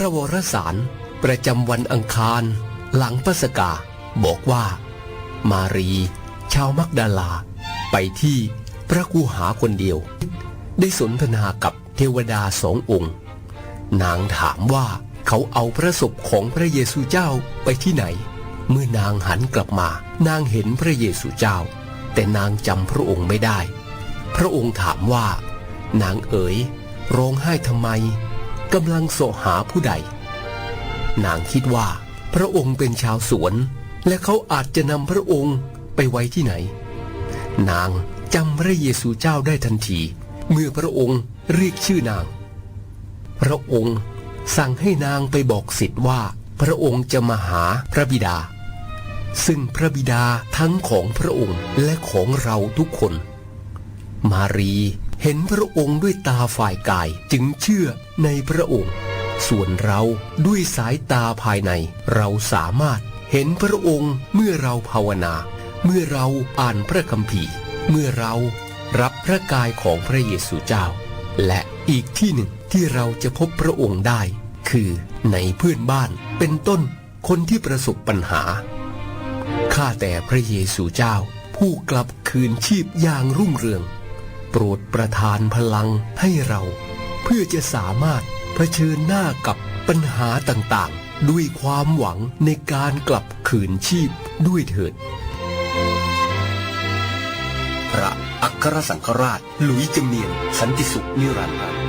ระวรสารประจำวันอังคาร หลังปัสกา บอกว่า มารี ชาวมักดาลา ไปที่พระกูหาคนเดียว ได้สนทนากับเทวดาสององค์ นางถามว่าเขาเอาพระศพของพระเยซูเจ้าไปที่ไหน เมื่อนางหันกลับมา นางเห็นพระเยซูเจ้า แต่นางจำพระองค์ไม่ได้ พระองค์ถามว่า นางเอ๋ยร้องไห้ทำไม กำลังโสหาผู้ใด นางคิดว่าพระองค์เป็นชาวสวน และเขาอาจจะนำพระองค์ไปไว้ที่ไหน นางจำพระเยซูเจ้าได้ทันที เมื่อพระองค์เรียกชื่อนาง พระองค์สั่งให้นางไปบอกสิทธิ์ว่าพระองค์จะมาหาพระบิดา ซึ่งพระบิดาทั้งของพระองค์และของเราทุกคน มารี เห็นพระองค์ด้วยตาฝ่ายกายจึงเชื่อในพระองค์ ส่วนเราด้วยสายตาภายใน เราสามารถเห็นพระองค์เมื่อเราภาวนา เมื่อเราอ่านพระคัมภีร์ เมื่อเรารับพระกายของพระเยซูเจ้า และอีกที่หนึ่งที่เราจะพบพระองค์ได้ คือในเพื่อนบ้านเป็นต้นคนที่ประสบปัญหา ข้าแต่พระเยซูเจ้า ผู้กลับคืนชีพอย่างรุ่งเรือง โปรดประทานพลังให้เรา เพื่อจะสามารถเผชิญหน้ากับปัญหาต่างๆ ด้วยความหวังในการกลับคืนชีพด้วยเถิด พระอัครสังฆราชหลุยจำเนียนสันติสุขนิรันดร์